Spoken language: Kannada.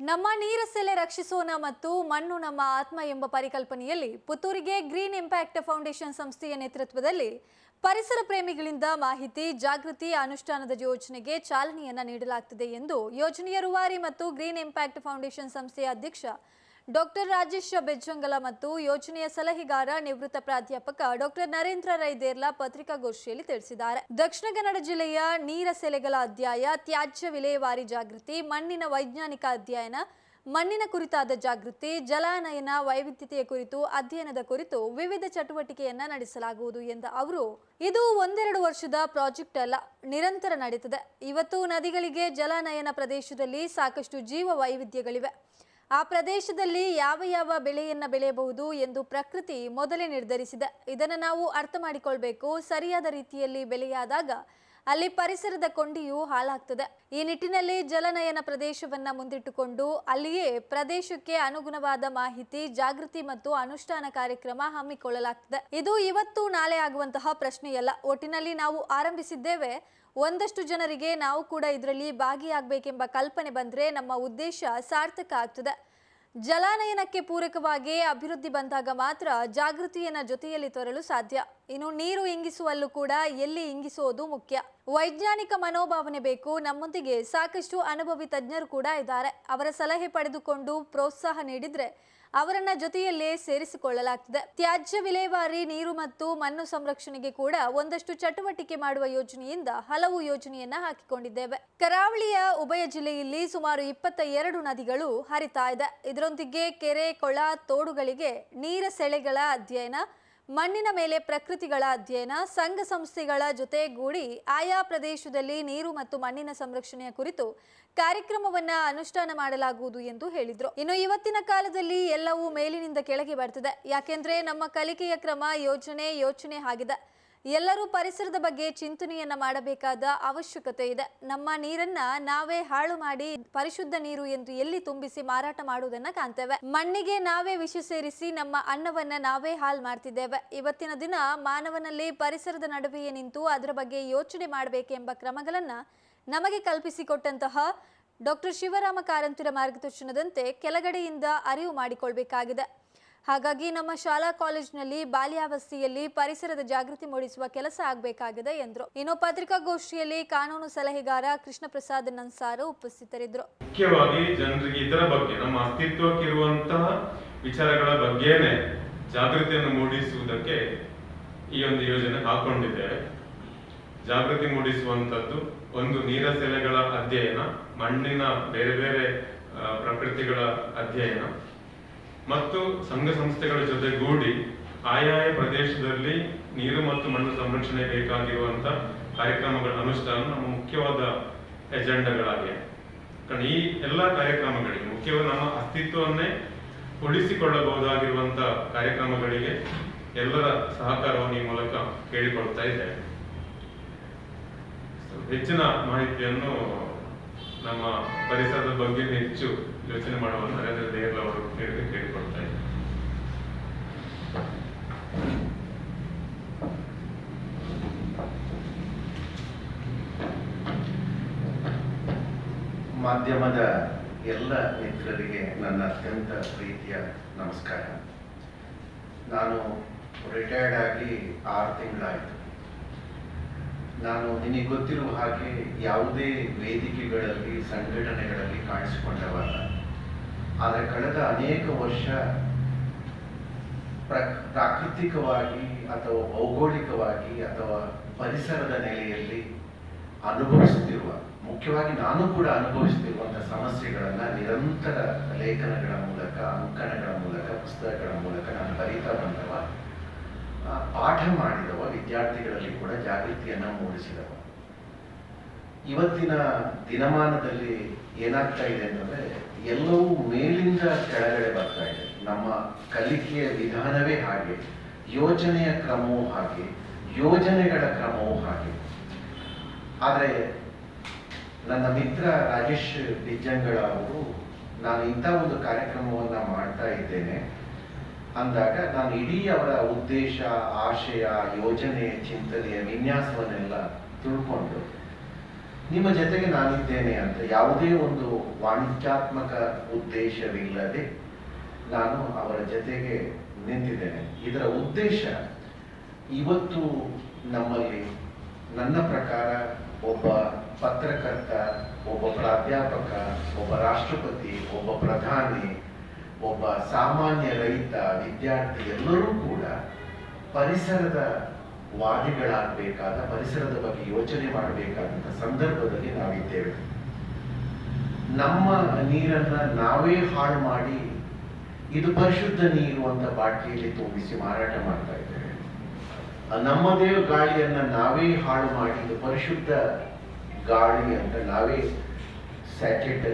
ನಮ್ಮ ನೀರ ಸೆಲೆ ರಕ್ಷಿಸೋಣ ಮತ್ತು ಮಣ್ಣು ನಮ್ಮ ಆತ್ಮ ಎಂಬ ಪರಿಕಲ್ಪನೆಯಲ್ಲಿ ಪುತ್ತೂರಿಗೆ ಗ್ರೀನ್ ಇಂಪ್ಯಾಕ್ಟ್ ಫೌಂಡೇಶನ್ ಸಂಸ್ಥೆಯ ನೇತೃತ್ವದಲ್ಲಿ ಪರಿಸರ ಪ್ರೇಮಿಗಳಿಂದ ಮಾಹಿತಿ, ಜಾಗೃತಿ ಅನುಷ್ಠಾನದ ಯೋಜನೆಗೆ ಚಾಲನೆಯನ್ನ ನೀಡಲಾಗ್ತಿದೆ ಎಂದು ಯೋಜನೆಯ ರೂವಾರಿ ಮತ್ತು ಗ್ರೀನ್ ಇಂಪ್ಯಾಕ್ಟ್ ಫೌಂಡೇಶನ್ ಸಂಸ್ಥೆಯ ಅಧ್ಯಕ್ಷ ಡಾಕ್ಟರ್ ರಾಜೇಶ್ ಬೆಜ್ಜಂಗಲ ಮತ್ತು ಯೋಜನೆಯ ಸಲಹೆಗಾರ ನಿವೃತ್ತ ಪ್ರಾಧ್ಯಾಪಕ ಡಾಕ್ಟರ್ ನರೇಂದ್ರ ರೈದೇರ್ಲಾ ಪತ್ರಿಕಾಗೋಷ್ಠಿಯಲ್ಲಿ ತಿಳಿಸಿದ್ದಾರೆ. ದಕ್ಷಿಣ ಕನ್ನಡ ಜಿಲ್ಲೆಯ ನೀರ ಸೆಲೆಗಳ ಅಧ್ಯಾಯ, ತ್ಯಾಜ್ಯ ವಿಲೇವಾರಿ ಜಾಗೃತಿ, ಮಣ್ಣಿನ ವೈಜ್ಞಾನಿಕ ಅಧ್ಯಯನ, ಮಣ್ಣಿನ ಕುರಿತಾದ ಜಾಗೃತಿ, ಜಲಾನಯನ ವೈವಿಧ್ಯತೆಯ ಕುರಿತು ಅಧ್ಯಯನದ ಕುರಿತು ವಿವಿಧ ಚಟುವಟಿಕೆಯನ್ನ ನಡೆಸಲಾಗುವುದು ಎಂದ ಅವರು, ಇದು ಒಂದೆರಡು ವರ್ಷದ ಪ್ರಾಜೆಕ್ಟ್ ಅಲ್ಲ, ನಿರಂತರ ನಡೀತದೆ. ಇವತ್ತು ನದಿಗಳಿಗೆ ಜಲಾನಯನ ಪ್ರದೇಶದಲ್ಲಿ ಸಾಕಷ್ಟು ಜೀವ ವೈವಿಧ್ಯಗಳಿವೆ. ಆ ಪ್ರದೇಶದಲ್ಲಿ ಯಾವ ಯಾವ ಬೆಳೆಯನ್ನು ಬೆಳೆಯಬಹುದು ಎಂದು ಪ್ರಕೃತಿ ಮೊದಲೇ ನಿರ್ಧರಿಸಿದೆ. ಇದನ್ನು ನಾವು ಅರ್ಥ ಮಾಡಿಕೊಳ್ಬೇಕು. ಸರಿಯಾದ ರೀತಿಯಲ್ಲಿ ಬೆಳೆಯಾದಾಗ ಅಲ್ಲಿ ಪರಿಸರದ ಕೊಂಡಿಯು ಹಾಳಾಗ್ತದೆ. ಈ ನಿಟ್ಟಿನಲ್ಲಿ ಜಲನಯನ ಪ್ರದೇಶವನ್ನ ಮುಂದಿಟ್ಟುಕೊಂಡು ಅಲ್ಲಿಯೇ ಪ್ರದೇಶಕ್ಕೆ ಅನುಗುಣವಾದ ಮಾಹಿತಿ, ಜಾಗೃತಿ ಮತ್ತು ಅನುಷ್ಠಾನ ಕಾರ್ಯಕ್ರಮ ಹಮ್ಮಿಕೊಳ್ಳಲಾಗ್ತದೆ. ಇದು ಇವತ್ತು ನಾಳೆ ಆಗುವಂತಹ ಪ್ರಶ್ನೆಯಲ್ಲ. ಒಟ್ಟಿನಲ್ಲಿ ನಾವು ಆರಂಭಿಸಿದ್ದೇವೆ. ಒಂದಷ್ಟು ಜನರಿಗೆ ನಾವು ಕೂಡ ಇದರಲ್ಲಿ ಭಾಗಿಯಾಗಬೇಕೆಂಬ ಕಲ್ಪನೆ ಬಂದ್ರೆ ನಮ್ಮ ಉದ್ದೇಶ ಸಾರ್ಥಕ ಆಗ್ತದೆ. ಜಲಾನಯನಕ್ಕೆ ಪೂರಕವಾಗಿ ಅಭಿವೃದ್ಧಿ ಬಂದಾಗ ಮಾತ್ರ ಜಾಗೃತಿಯನ್ನ ಜೊತೆಯಲ್ಲಿ ತರಲು ಸಾಧ್ಯ. ಇನ್ನು ನೀರು ಇಂಗಿಸುವಲ್ಲೂ ಕೂಡ ಎಲ್ಲಿ ಇಂಗಿಸುವುದು ಮುಖ್ಯ. ವೈಜ್ಞಾನಿಕ ಮನೋಭಾವನೆ ಬೇಕು. ನಮ್ಮೊಂದಿಗೆ ಸಾಕಷ್ಟು ಅನುಭವಿ ತಜ್ಞರು ಕೂಡ ಇದ್ದಾರೆ. ಅವರ ಸಲಹೆ ಪಡೆದುಕೊಂಡು ಪ್ರೋತ್ಸಾಹ ನೀಡಿದ್ರೆ ಅವರನ್ನ ಜೊತೆಯಲ್ಲೇ ಸೇರಿಸಿಕೊಳ್ಳಲಾಗ್ತದೆ. ತ್ಯಾಜ್ಯ ವಿಲೇವಾರಿ, ನೀರು ಮತ್ತು ಮಣ್ಣು ಸಂರಕ್ಷಣೆಗೆ ಕೂಡ ಒಂದಷ್ಟು ಚಟುವಟಿಕೆ ಮಾಡುವ ಯೋಜನೆಯಿಂದ ಹಲವು ಯೋಜನೆಯನ್ನ ಹಾಕಿಕೊಂಡಿದ್ದೇವೆ. ಕರಾವಳಿಯ ಉಭಯ ಜಿಲ್ಲೆಯಲ್ಲಿ ಸುಮಾರು ಇಪ್ಪತ್ತ ಎರಡು ನದಿಗಳು ಹರಿತಾ ಇದೆ. ಇದರೊಂದಿಗೆ ಕೆರೆ, ಕೊಳ, ತೋಡುಗಳಿಗೆ ನೀರ ಸೆಳೆಗಳ ಅಧ್ಯಯನ ಮಣ್ಣಿನ ಮೇಲೆ ಪ್ರಕೃತಿಗಳ ಅಧ್ಯಯನ, ಸಂಘ ಸಂಸ್ಥೆಗಳ ಜೊತೆಗೂಡಿ ಆಯಾ ಪ್ರದೇಶದಲ್ಲಿ ನೀರು ಮತ್ತು ಮಣ್ಣಿನ ಸಂರಕ್ಷಣೆಯ ಕುರಿತು ಕಾರ್ಯಕ್ರಮವನ್ನ ಅನುಷ್ಠಾನ ಮಾಡಲಾಗುವುದು ಎಂದು ಹೇಳಿದರು. ಇನ್ನು ಇವತ್ತಿನ ಕಾಲದಲ್ಲಿ ಎಲ್ಲವೂ ಮೇಲಿನಿಂದ ಕೆಳಗೆ ಬರ್ತದೆ. ಯಾಕೆಂದ್ರೆ ನಮ್ಮ ಕಲಿಕೆಯ ಕ್ರಮ ಯೋಜನೆ ಯೋಚನೆ ಆಗಿದೆ. ಎಲ್ಲರೂ ಪರಿಸರದ ಬಗ್ಗೆ ಚಿಂತನೆಯನ್ನ ಮಾಡಬೇಕಾದ ಅವಶ್ಯಕತೆ ಇದೆ. ನಮ್ಮ ನೀರನ್ನ ನಾವೇ ಹಾಳು ಮಾಡಿ ಪರಿಶುದ್ಧ ನೀರು ಎಂದು ಎಲ್ಲಿ ತುಂಬಿಸಿ ಮಾರಾಟ ಮಾಡುವುದನ್ನ ಕಾಣ್ತೇವೆ. ಮಣ್ಣಿಗೆ ನಾವೇ ವಿಷ ಸೇರಿಸಿ ನಮ್ಮ ಅನ್ನವನ್ನ ನಾವೇ ಹಾಳು ಮಾಡ್ತಿದ್ದೇವೆ. ಇವತ್ತಿನ ದಿನ ಮಾನವನಲ್ಲಿ ಪರಿಸರದ ನಡುವೆಯೇ ನಿಂತು ಅದರ ಬಗ್ಗೆ ಯೋಚನೆ ಮಾಡಬೇಕೆಂಬ ಕ್ರಮಗಳನ್ನ ನಮಗೆ ಕಲ್ಪಿಸಿಕೊಟ್ಟಂತಹ ಡಾಕ್ಟರ್ ಶಿವರಾಮ ಕಾರಂತರ ಮಾರ್ಗದರ್ಶನದಂತೆ ಕೆಳಗಡೆಯಿಂದ ಅರಿವು ಮಾಡಿಕೊಳ್ಬೇಕಾಗಿದೆ. ಹಾಗಾಗಿ ನಮ್ಮ ಶಾಲಾ ಕಾಲೇಜಿನಲ್ಲಿ ಬಾಲ್ಯಾವಸ್ಥೆಯಲ್ಲಿ ಪರಿಸರದ ಜಾಗೃತಿ ಮೂಡಿಸುವ ಕೆಲಸ ಆಗಬೇಕಾಗಿದೆ ಎಂದರು. ಇನ್ನು ಪತ್ರಿಕಾಗೋಷ್ಠಿಯಲ್ಲಿ ಕಾನೂನು ಸಲಹೆಗಾರ ಕೃಷ್ಣ ಪ್ರಸಾದ್ ನನ್ಸಾರು ಉಪಸ್ಥಿತರಿದ್ದರು. ಮುಖ್ಯವಾಗಿ ಜನರಿಗೆ ಇದರ ಬಗ್ಗೆ, ನಮ್ಮ ಅಸ್ತಿತ್ವಕ್ಕಿರುವಂತಹ ವಿಚಾರಗಳ ಬಗ್ಗೆನೇ ಜಾಗೃತಿಯನ್ನು ಮೂಡಿಸುವುದಕ್ಕೆ ಈ ಒಂದು ಯೋಜನೆ ಹಾಕೊಂಡಿದ್ದೇವೆ. ಜಾಗೃತಿ ಮೂಡಿಸುವಂತದ್ದು ಒಂದು ನೀರ ಸೆಲೆಗಳ ಅಧ್ಯಯನ, ಮಣ್ಣಿನ ಬೇರೆ ಬೇರೆ ಪ್ರಕೃತಿಗಳ ಅಧ್ಯಯನ ಮತ್ತು ಸಂಘ ಸಂಸ್ಥೆಗಳ ಜೊತೆಗೂಡಿ ಆಯಾಯ ಪ್ರದೇಶದಲ್ಲಿ ನೀರು ಮತ್ತು ಮಣ್ಣು ಸಂರಕ್ಷಣೆ ಬೇಕಾಗಿರುವಂತಹ ಕಾರ್ಯಕ್ರಮಗಳ ಅನುಷ್ಠಾನ ನಮ್ಮ ಮುಖ್ಯವಾದ ಎಜೆಂಡಾಗಳಾಗಿವೆ. ಕಾರಣ ಈ ಎಲ್ಲ ಕಾರ್ಯಕ್ರಮಗಳಿಗೆ, ಮುಖ್ಯವಾಗಿ ನಮ್ಮ ಅಸ್ತಿತ್ವವನ್ನೇ ಉಳಿಸಿಕೊಳ್ಳಬಹುದಾಗಿರುವಂತಹ ಕಾರ್ಯಕ್ರಮಗಳಿಗೆ ಎಲ್ಲರ ಸಹಕಾರವನ್ನು ಈ ಮೂಲಕ ಕೇಳಿಕೊಳ್ತಾ ಇದ್ದೇವೆ. ಹೆಚ್ಚಿನ ಮಾಹಿತಿಯನ್ನು ನಮ್ಮ ಪರಿಸರದ ಬಗ್ಗೆ ಹೆಚ್ಚು ಯೋಚನೆ ಮಾಡುವ ನರೇಂದ್ರ ದೇರ್ಲ ಅವರು ಕೇಳಿ ಕೇಳಿಕೊಳ್ತಾ ಇದ್ದಾರೆ ಮಾಧ್ಯಮದ ಎಲ್ಲ ಮಿತ್ರರಿಗೆ ನನ್ನ ಅತ್ಯಂತ ಪ್ರೀತಿಯ ನಮಸ್ಕಾರ. ನಾನು ರಿಟೈರ್ಡ್ ಆಗಿ ಆರು ತಿಂಗಳಾಯಿತು. ನಾನು ನಿನಗೆ ಗೊತ್ತಿರುವ ಹಾಗೆ ಯಾವುದೇ ವೇದಿಕೆಗಳಲ್ಲಿ, ಸಂಘಟನೆಗಳಲ್ಲಿ ಕಾಣಿಸಿಕೊಂಡವಲ್ಲ. ಆದರೆ ಕಳೆದ ಅನೇಕ ವರ್ಷ ಪ್ರ, ಪ್ರಾಕೃತಿಕವಾಗಿ ಅಥವಾ ಭೌಗೋಳಿಕವಾಗಿ ಅಥವಾ ಪರಿಸರದ ನೆಲೆಯಲ್ಲಿ ಅನುಭವಿಸುತ್ತಿರುವ, ಮುಖ್ಯವಾಗಿ ನಾನು ಕೂಡ ಅನುಭವಿಸುತ್ತಿರುವಂತಹ ಸಮಸ್ಯೆಗಳನ್ನ ನಿರಂತರ ಲೇಖನಗಳ ಮೂಲಕ, ಅಂಕಣಗಳ ಮೂಲಕ, ಪುಸ್ತಕಗಳ ಮೂಲಕ ನಾನು ಬರೀತಾ ಬಂದವ. ಪಾಠ ಮಾಡಿದವ, ವಿದ್ಯಾರ್ಥಿಗಳಲ್ಲಿ ಕೂಡ ಜಾಗೃತಿಯನ್ನು ಮೂಡಿಸಿದವ. ಇವತ್ತಿನ ದಿನಮಾನದಲ್ಲಿ ಏನಾಗ್ತಾ ಇದೆ ಅಂದ್ರೆ ಎಲ್ಲವೂ ಮೇಲಿಂದ ಕೆಳಗಡೆ ಬರ್ತಾ ಇದೆ. ನಮ್ಮ ಕಲಿಕೆಯ ವಿಧಾನವೇ ಹಾಗೆ ಯೋಚನೆಯ ಕ್ರಮವೂ ಹಾಗೆ, ಯೋಜನೆಗಳ ಕ್ರಮವೂ ಹಾಗೆ. ಆದರೆ, ನನ್ನ ಮಿತ್ರ ರಾಜೇಶ್ ಬಿಜ್ಜಂಗಳ ಅವರು, ನಾನು ಇಂಥ ಒಂದು ಕಾರ್ಯಕ್ರಮವನ್ನ ಮಾಡ್ತಾ ಇದ್ದೇನೆ. ಅಂದಾಗ ನಾನು ಇಡೀ ಅವರ ಉದ್ದೇಶ, ಆಶಯ, ಯೋಜನೆ, ಚಿಂತನೆಯ ವಿನ್ಯಾಸವನ್ನೆಲ್ಲ ತಿಳ್ಕೊಂಡು, ನಿಮ್ಮ ಜೊತೆಗೆ ನಾನಿದ್ದೇನೆ ಅಂತ ಯಾವುದೇ ಒಂದು ವಾಣಿಜ್ಯಾತ್ಮಕ ಉದ್ದೇಶವಿಲ್ಲದೆ ನಾನು ಅವರ ಜೊತೆಗೆ ನಿಂತಿದ್ದೇನೆ. ಇದರ ಉದ್ದೇಶ ಇವತ್ತು ನಮ್ಮಲ್ಲಿ ನನ್ನ ಪ್ರಕಾರ ಒಬ್ಬ ಪತ್ರಕರ್ತ, ಒಬ್ಬ ಪ್ರಾಧ್ಯಾಪಕ, ಒಬ್ಬ ರಾಷ್ಟ್ರಪತಿ, ಒಬ್ಬ ಪ್ರಧಾನಿ ಒಬ್ಬ ಸಾಮಾನ್ಯ ರೈತ, ವಿದ್ಯಾರ್ಥಿ ಎಲ್ಲರೂ ಕೂಡ ಪರಿಸರದ ವಾದಿಗಳಾಗಬೇಕಾದ, ಪರಿಸರದ ಬಗ್ಗೆ ಯೋಚನೆ ಮಾಡಬೇಕಾದಂಥ ಸಂದರ್ಭದಲ್ಲಿ ನಾವಿದ್ದೇವೆ. ನಮ್ಮ ನೀರನ್ನ ನಾವೇ ಹಾಳು ಮಾಡಿ ಇದು ಪರಿಶುದ್ಧ ನೀರು ಅಂತ ಬಾಟಲಿಯಲ್ಲಿ ತುಂಬಿಸಿ ಮಾರಾಟ ಮಾಡ್ತಾ ಇದ್ದೇವೆ. ನಮ್ಮದೇ ಗಾಳಿಯನ್ನ ನಾವೇ ಹಾಳು ಮಾಡಿ ಇದು ಪರಿಶುದ್ಧ ಗಾಳಿ ಅಂತ ನಾವೇ ಸ್ಯಾಚೆಟ್